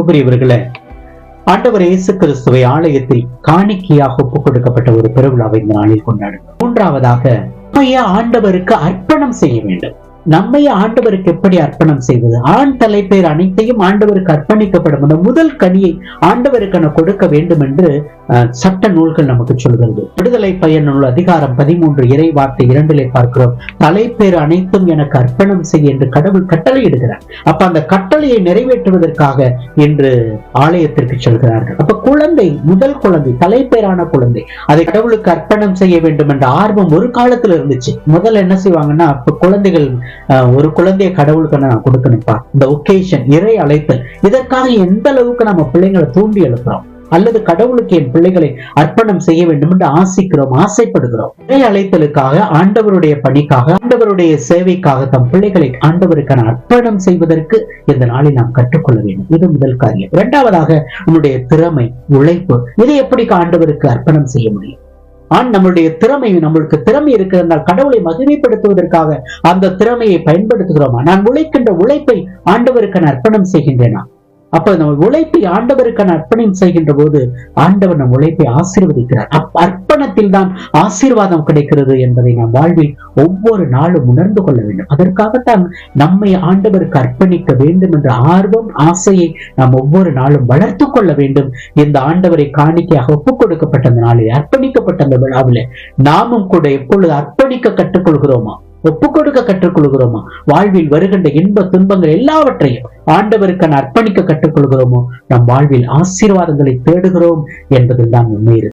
அன்புக்குரியவர்களே ஆண்டவர் இயேசு கிறிஸ்துவை ஆலயத்தில் காணிக்கையாக ஒப்புக் கொடுக்கப்பட்ட ஒரு பெருவிழாவை இந்த நாளில் கொண்டாடுங்கள். மூன்றாவதாக ஆண்டவருக்கு அர்ப்பணம் செய்ய வேண்டும். நம்மை ஆண்டவருக்கு எப்படி அர்ப்பணம் செய்வது? ஆண் தலைப்பேர் அனைத்தையும் ஆண்டவருக்கு அர்ப்பணிக்கப்படும். அந்த முதல் கனியை ஆண்டவருக்கு நான் கொடுக்க வேண்டும் என்று சட்ட நூல்கள் நமக்கு சொல்கிறது. விடுதலை பயன் நூல் அதிகாரம் பதிமூன்று இறை வார்த்தை இரண்டிலே பார்க்கிறோம். தலைப்பேர் அனைத்தும் எனக்கு அர்ப்பணம் செய்ய என்று கடவுள் கட்டளை இடுகிறார் அப்ப அந்த கட்டளையை நிறைவேற்றுவதற்காக என்று ஆலயத்திற்கு செல்கிறார்கள். அப்ப குழந்தை முதல் குழந்தை தலைப்பேரான குழந்தை அதை கடவுளுக்கு அர்ப்பணம் செய்ய வேண்டும் என்ற ஆர்வம் ஒரு காலத்துல இருந்துச்சு. முதல்ல என்ன செய்வாங்கன்னா அப்ப குழந்தைகள் ஒரு குழந்தைய கடவுளுக்கு நான் கொடுக்கணும்ப்பா. இந்த ஒகேஷன் இறை அழைத்தல் இதற்காக எந்த அளவுக்கு நம்ம பிள்ளைங்களை தூண்டி எழுப்புறோம்? அல்லது கடவுளுக்கு என் பிள்ளைகளை அர்ப்பணம் செய்ய வேண்டும் என்று ஆசிக்கிறோம் ஆசைப்படுகிறோம்? இறை அழைத்தலுக்காக ஆண்டவருடைய பணிக்காக ஆண்டவருடைய சேவைக்காக தம் பிள்ளைகளை ஆண்டவருக்கான அர்ப்பணம் செய்வதற்கு இந்த நாளில் நாம் கற்றுக்கொள்ள வேண்டும். இது முதல் காரியம். இரண்டாவதாக நம்முடைய திறமை உழைப்பு இதை எப்படி ஆண்டவருக்கு அர்ப்பணம் செய்ய முடியும்? ஆண் நம்மளுடைய திறமை நம்மளுக்கு திறமை இருக்கிறதால் கடவுளை மகிமைப்படுத்துவதற்காக அந்த திறமையை பயன்படுத்துகிறோமா? நான் உழைக்கின்ற உழைப்பை ஆண்டவருக்கு நான் அர்ப்பணம் செய்கின்றேனா? அப்ப நம்ம உழைப்பை ஆண்டவருக்கு அர்ப்பணம் செய்கின்ற போது ஆண்டவர் நம் உழைப்பை ஆசீர்வதிக்கிறார். அப் அர்ப்பணத்தில் தான் ஆசீர்வாதம் கிடைக்கிறது என்பதை நாம் வாழ்வில் ஒவ்வொரு நாளும் உணர்ந்து கொள்ள வேண்டும். அதற்காகத்தான் நம்மை ஆண்டவருக்கு அர்ப்பணிக்க வேண்டும் என்ற ஆர்வம் ஆசையை நாம் ஒவ்வொரு நாளும் வளர்த்து கொள்ள வேண்டும். இந்த ஆண்டவரை காணிக்கையாக ஒப்புக் கொடுக்கப்பட்ட அந்த நாளில் அர்ப்பணிக்கப்பட்ட அந்த விழாவிலே நாமும் கூட எப்பொழுது அர்ப்பணிக்க கற்றுக்கொள்கிறோமா ஒப்பு கொடுக்க கற்றுக்கொள்கிறோமா வாழ்வில் வருகின்ற இன்ப துன்பங்கள் எல்லாவற்றையும் ஆண்டவருக்கு அர்ப்பணிக்க கற்றுக்கொள்கிறோமோ நம் வாழ்வில் ஆசீர்வாதங்களை தேடுகிறோம் என்பதில் தான் உண்மை